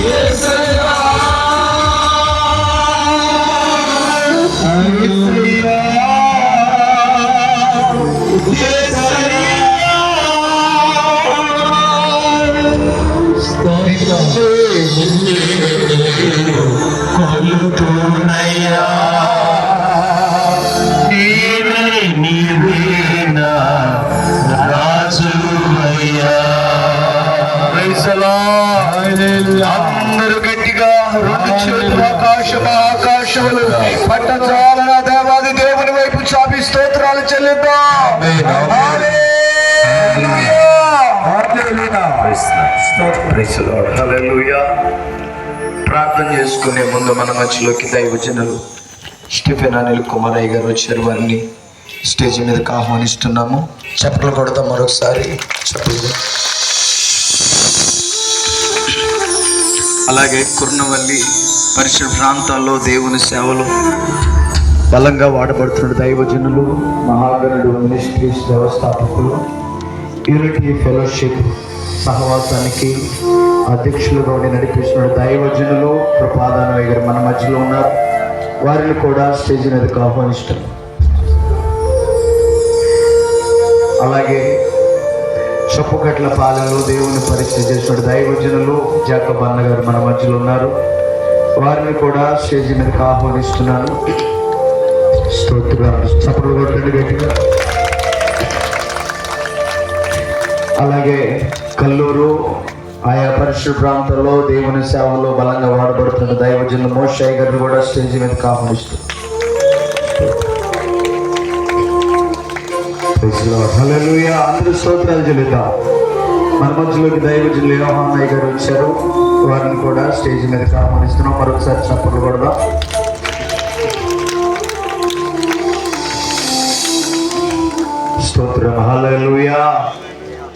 Yes, I అందరూ గట్టిగా రెండు చేతులు ఆకాశం ఆకాశములు పట్టచాలన దేవాది దేవుని వైపు చాపి స్తోత్రాలు చెల్లిద్దాం. ప్రార్థన చేసుకునే ముందు మన మధ్యలోకి దైవజనులు స్టిఫెన్ అనిల్ కుమారయ్య గారు వచ్చారు. వారిని స్టేజ్ మీదకి ఆహ్వానిస్తున్నాము. చప్పట్లు కొడతాం మరొకసారి. చప్పట్లు అలాగే కుర్నవల్లి పరిసర ప్రాంతాల్లో దేవుని సేవలు బలంగా వాడబడుతున్న దైవజనులు మహాగణుడు మినిస్ట్రీస్ వ్యవస్థాపకులు యూనిటీ ఫెలోషిప్ సహవాసానికి అధ్యక్షులుగా ఉండి నడిపిస్తున్న దైవజనులు ప్రపాదాన గారు మన మధ్యలో ఉన్నారు. వారిని కూడా స్టేజ్ మీదకి ఆహ్వానిస్తాం. అలాగే చొప్పుకట్ల పాలెంలో దేవుని పరిచయం చేసిన దైవజనులు జాకబ్ అన్నగారు మన మధ్యలో ఉన్నారు. వారిని కూడా స్టేజ్ మీదకి ఆహ్వానిస్తున్నాను. స్తోత్రం చప్పట్లు కొట్టండి గట్టిగా. అలాగే కల్లూరు ఆయా పరిశుభ్ర ప్రాంతాల్లో దేవుని సేవలో బలంగా వాడబడుతున్న దైవజనులు మోషయ్య గారిని కూడా స్టేజ్ మీదకి ఆహ్వానిస్తారు అందరూ స్తోత్రాలు చెల్లిద్దాం మన మధ్యలోకి దైవజనులు యోహాన్నయ్య గారు వచ్చారు. వారిని కూడా స్టేజ్ మీదకి ఆహ్వానిస్తున్నాం మరొకసారి చప్పట్లు కొడదాం. స్తోత్ర. హల్లెలూయా.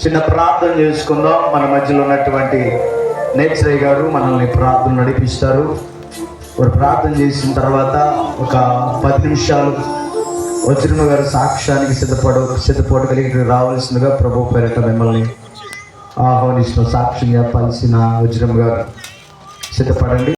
చిన్న ప్రార్థన చేసుకుందాం. మన మధ్యలో ఉన్నటువంటి నేత్రయ్య గారు మనల్ని ప్రార్థన నడిపిస్తారు. వారు ప్రార్థన చేసిన తర్వాత ఒక పది నిమిషాలు వచ్చిన గారు సాక్ష్యానికి సిద్ధపడ సిద్ధపడగలిగి రావాల్సిందిగా ప్రభు పేరిట మిమ్మల్ని ఆహ్వానిస్తున్న సాక్ష్యం చెప్పాల్సిన వజ్రం గారు సిద్ధపడండి.